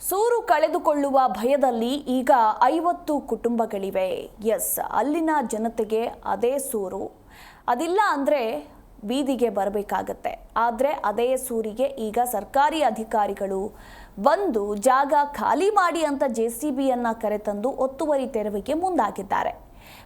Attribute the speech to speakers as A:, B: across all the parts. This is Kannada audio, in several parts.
A: ಸೂರು ಕಳೆದುಕೊಳ್ಳುವ ಭಯದಲ್ಲಿ ಈಗ ಐವತ್ತು ಕುಟುಂಬಗಳಿವೆ. ಎಸ್, ಅಲ್ಲಿನ ಜನತೆಗೆ ಅದೇ ಸೂರು. ಅದಿಲ್ಲ ಅಂದರೆ ಬೀದಿಗೆ ಬರಬೇಕಾಗತ್ತೆ. ಆದರೆ ಅದೇ ಸೂರಿಗೆ ಈಗ ಸರ್ಕಾರಿ ಅಧಿಕಾರಿಗಳು ಬಂದು ಜಾಗ ಖಾಲಿ ಮಾಡಿ ಅಂತ ಜೆ ಸಿ ಬಿಯನ್ನು ಕರೆತಂದು ಒತ್ತುವರಿ ತೆರವಿಗೆ ಮುಂದಾಗಿದ್ದಾರೆ.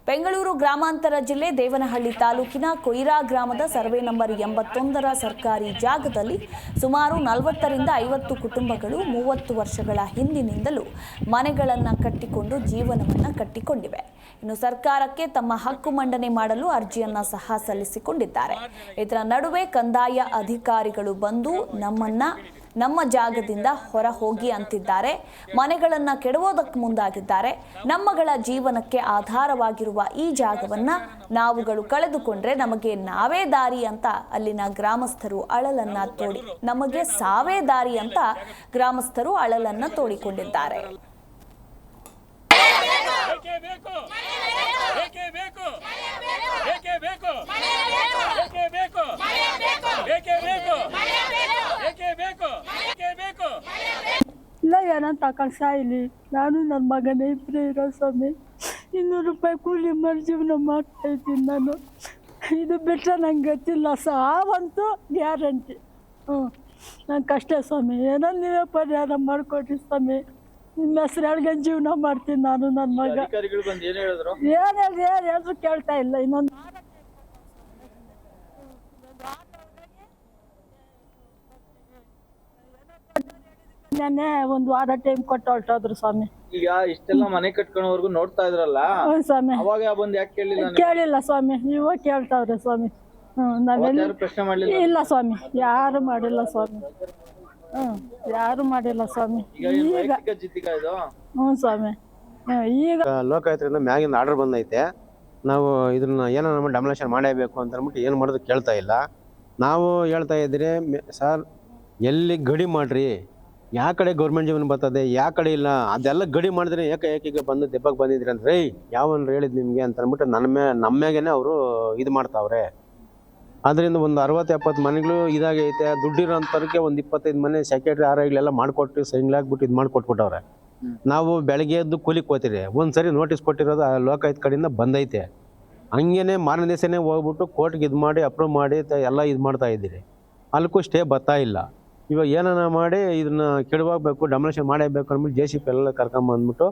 A: ಬೆಂಗಳೂರು ಗ್ರಾಮಾಂತರ ಜಿಲ್ಲೆ ದೇವನಹಳ್ಳಿ ತಾಲೂಕಿನ ಕೊಯ್ರಾ ಗ್ರಾಮದ ಸರ್ವೆ ನಂಬರ್ ಎಂಬತ್ತೊಂದರ ಸರ್ಕಾರಿ ಜಾಗದಲ್ಲಿ ಸುಮಾರು ನಲವತ್ತರಿಂದ ಐವತ್ತು ಕುಟುಂಬಗಳು ಮೂವತ್ತು ವರ್ಷಗಳ ಹಿಂದಿನಿಂದಲೂ ಮನೆಗಳನ್ನು ಕಟ್ಟಿಕೊಂಡು ಜೀವನವನ್ನು ಕಟ್ಟಿಕೊಂಡಿವೆ. ಇನ್ನು ಸರ್ಕಾರಕ್ಕೆ ತಮ್ಮ ಹಕ್ಕು ಮಂಡನೆ ಮಾಡಲು ಅರ್ಜಿಯನ್ನು ಸಹ ಸಲ್ಲಿಸಿಕೊಂಡಿದ್ದಾರೆ. ಇದರ ನಡುವೆ ಕಂದಾಯ ಅಧಿಕಾರಿಗಳು ಬಂದು ನಮ್ಮನ್ನ ನಮ್ಮ ಜಾಗದಿಂದ ಹೊರ ಹೋಗಿ ಅಂತಿದ್ದಾರೆ. ಮನೆಗಳನ್ನ ಕೆಡವೋದಕ್ಕೆ ಮುಂದಾಗಿದ್ದಾರೆ. ನಮ್ಮಗಳ ಜೀವನಕ್ಕೆ ಆಧಾರವಾಗಿರುವ ಈ ಜಾಗವನ್ನ ನಾವುಗಳು ಕಳೆದುಕೊಂಡ್ರೆ ನಮಗೆ ನಾವೇ ದಾರಿ ಅಂತ ಅಲ್ಲಿನ ಗ್ರಾಮಸ್ಥರು ಅಳಲನ್ನ ತೋಡಿ ನಮಗೆ ಸಾವೇ ದಾರಿ ಅಂತ ಗ್ರಾಮಸ್ಥರು ಅಳಲನ್ನ ತೋಡಿಕೊಂಡಿದ್ದಾರೆ.
B: ಏನಂತ ತಕೊಂಡು ಸಾಯಿಲಿ ನಾನು ನನ್ನ ಮಗನೇ ಇಬ್ಬರೇ ಇರೋ ಸ್ವಾಮಿ. ಇನ್ನೂರು ರೂಪಾಯಿ ಕೂಲಿ ಮಾಡಿ ಜೀವನ ಮಾಡ್ತಾ ಇದ್ದೀನಿ ನಾನು. ಇದು ಬಿಟ್ಟರೆ ನಂಗೆ ಗೊತ್ತಿಲ್ಲ. ಸಾವಂತೂ ಗ್ಯಾರಂಟಿ. ಹ್ಞೂ ನಂಗೆ ಕಷ್ಟ ಸ್ವಾಮಿ. ಏನೋ ನೀವೇ ಪರಿಹಾರ ಮಾಡಿಕೊಡ್ರಿ ಸ್ವಾಮಿ. ನಿಮ್ಮ ಹೆಸ್ರು ಹೇಳ್ಕೊಂಡು ಜೀವನ ಮಾಡ್ತೀನಿ ನಾನು ನನ್ನ ಮಗ.
C: ಏನ್ ಹೇಳಿದ್ರು?
B: ಏನು ಹೇಳಿ ಏನು ಹೇಳಿದ್ರು ಕೇಳ್ತಾ ಇಲ್ಲ. ಇನ್ನೊಂದು ನೆನ್ನೆ ಒಂದು ವಾರ ಟೈಮ್ ಕೊಟ್ಟು ಹೊರಟೋದ್ರು ಸ್ವಾಮಿ.
C: ಈಗ ಇಷ್ಟೆಲ್ಲ ಮನೆ ಕಟ್ಕೊಳೋವರೆಗೂ ನೋಡ್ತಾ ಇದ್ರಲ್ಲ?
B: ಹ್ಞೂ ಸ್ವಾಮಿ.
C: ಅವಾಗ ಬಂದು ಯಾಕೆ ಕೇಳಿಲ್ಲ ನೀವು?
B: ಕೇಳಿಲ್ಲ ಸ್ವಾಮಿ. ಇವಾಗ ಕೇಳ್ತಾವ್ರೆ ಸ್ವಾಮಿ. ಹ್ಞೂ ನಾವೆಲ್ಲ
C: ಯಾರು ಪ್ರಶ್ನೆ ಮಾಡ್ಲಿಲ್ಲ?
B: ಇಲ್ಲ ಸ್ವಾಮಿ. ಯಾರು ಮಾಡಿಲ್ಲ ಸ್ವಾಮಿ. ಹ್ಮ್ ಯಾರು ಮಾಡಿಲ್ಲ ಸ್ವಾಮಿ.
C: ಈಗ ಏನ್
B: ಈಗ
C: ವೈಯಕ್ತಿಕ ಜಿದ್ದಿಗ ಇದು?
B: ಹ್ಞೂ ಸ್ವಾಮಿ. ಈಗ
D: ಲೋಕಾಯುತರಿಂದ ಮ್ಯಾಗಿಂದ ಆರ್ಡರ್ ಬಂದೈತೆ. ನಾವು ಇದನ್ನ ಏನೋ ನಮ್ಮ ಡಮಲೇಷನ್ ಮಾಡೇಬೇಕು ಅಂತ ಅಂದ್ಬಿಟ್ಟು ಏನು ಮಾಡೋದು ಕೇಳ್ತಾ ಇಲ್ಲ. ನಾವು ಹೇಳ್ತಾ ಇದ್ರೆ ಸರ್ ಎಲ್ಲಿ ಗಡಿ ಮಾಡ್ರಿ? ಯಾ ಕಡೆ ಗೌರ್ಮೆಂಟ್ ಜಮೀನು ಬರ್ತದೆ ಯಾವ ಕಡೆ ಇಲ್ಲ, ಅದೆಲ್ಲ ಗಡಿ ಮಾಡಿದ್ರೆ ಏಕ ಈಗ ಬಂದು ದೆಬ್ಬಕ್ಕೆ ಬಂದಿದ್ರಿ ಅಂದ್ರೆ ಯಾವನ್ ಹೇಳಿದ್ ನಿಮಗೆ ಅಂತ ಅಂದ್ಬಿಟ್ಟು ನನ್ನ ಮೇ ನಮ್ಮ ಅವರು ಇದು ಮಾಡ್ತಾವ್ರೆ. ಅದರಿಂದ ಒಂದು ಅರವತ್ತು ಎಪ್ಪತ್ತು ಮನೆಗಳು ಇದಾಗೈತೆ ದುಡ್ಡಿರೋಂಥವ್ರಿಗೆ ಒಂದು ಇಪ್ಪತ್ತೈದು ಮನೆ ಸೆಕ್ರೆಟ್ರಿ ಆರ್ ಐಗಳೆಲ್ಲ ಮಾಡಿಕೊಟ್ಟು ಹಾಕ್ಬಿಟ್ಟು ಇದು ಮಾಡಿಕೊಟ್ಬಿಟ್ಟವ್ರೆ. ನಾವು ಬೆಳಗ್ಗೆ ಎದ್ದು ಕೂಲಿಗೆ ಹೋಗ್ತೀರಿ ಒಂದು ಸರಿ ನೋಟಿಸ್ ಕೊಟ್ಟಿರೋದು ಆ ಲೋಕಾಯುಕ್ತ ಕಡೆಯಿಂದ ಬಂದೈತೆ. ಹಂಗೇನೆ ಮಾರನೇ ದಿವಸನೇ ಹೋಗ್ಬಿಟ್ಟು ಕೋರ್ಟ್ಗೆ ಇದು ಮಾಡಿ ಅಪ್ರೂವ್ ಮಾಡಿ ಎಲ್ಲ ಇದು ಮಾಡ್ತಾ ಇದ್ದೀರಿ. ಅಲ್ಲಿಗೂ ಸ್ಟೇ ಬರ್ತಾ ಇಲ್ಲ. ಇವಾಗ ಏನಾನ ಮಾಡಿ ಇದನ್ನ ಕೆಡವಾಗಬೇಕು ಡಮಿನೇಷನ್ ಮಾಡೇಬೇಕು ಅಂದ್ಬಿಟ್ಟು ಜೆ ಸಿ ಪಿ ಎಲ್ಲ ಕರ್ಕೊಂಬಂದ್ಬಿಟ್ಟು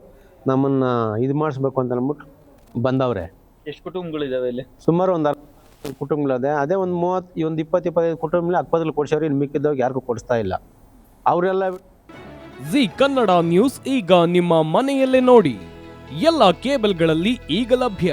D: ನಮ್ಮನ್ನ ಇದು ಮಾಡಿಸ್ಬೇಕು ಅಂತ ಅಂದ್ಬಿಟ್ಟು ಬಂದವ್ರೆ.
C: ಎಷ್ಟು ಕುಟುಂಬಗಳಿದಾವೆ ಇಲ್ಲಿ?
D: ಸುಮಾರು ಒಂದು ಅರ್ಧ ಕುಟುಂಬಗಳಿದೆ. ಅದೇ ಒಂದು ಮೂವತ್ತು ಒಂದು ಇಪ್ಪತ್ತು ಇಪ್ಪತ್ತೈದು ಕುಟುಂಬ ಅಕ್ಕದಲ್ಲಿ ಕೊಡ್ಸೋರು ಇನ್ನು ಮಿಕ್ಕಿದ್ದವ್ರಿಗೆ ಯಾರಿಗೂ ಕೊಡಿಸ್ತಾ ಇಲ್ಲ. ಅವರೆಲ್ಲ
E: ಜಿ ಕನ್ನಡ ನ್ಯೂಸ್ ಈಗ ನಿಮ್ಮ ಮನೆಯಲ್ಲೇ ನೋಡಿ. ಎಲ್ಲ ಕೇಬಲ್ಗಳಲ್ಲಿ ಈಗ ಲಭ್ಯ.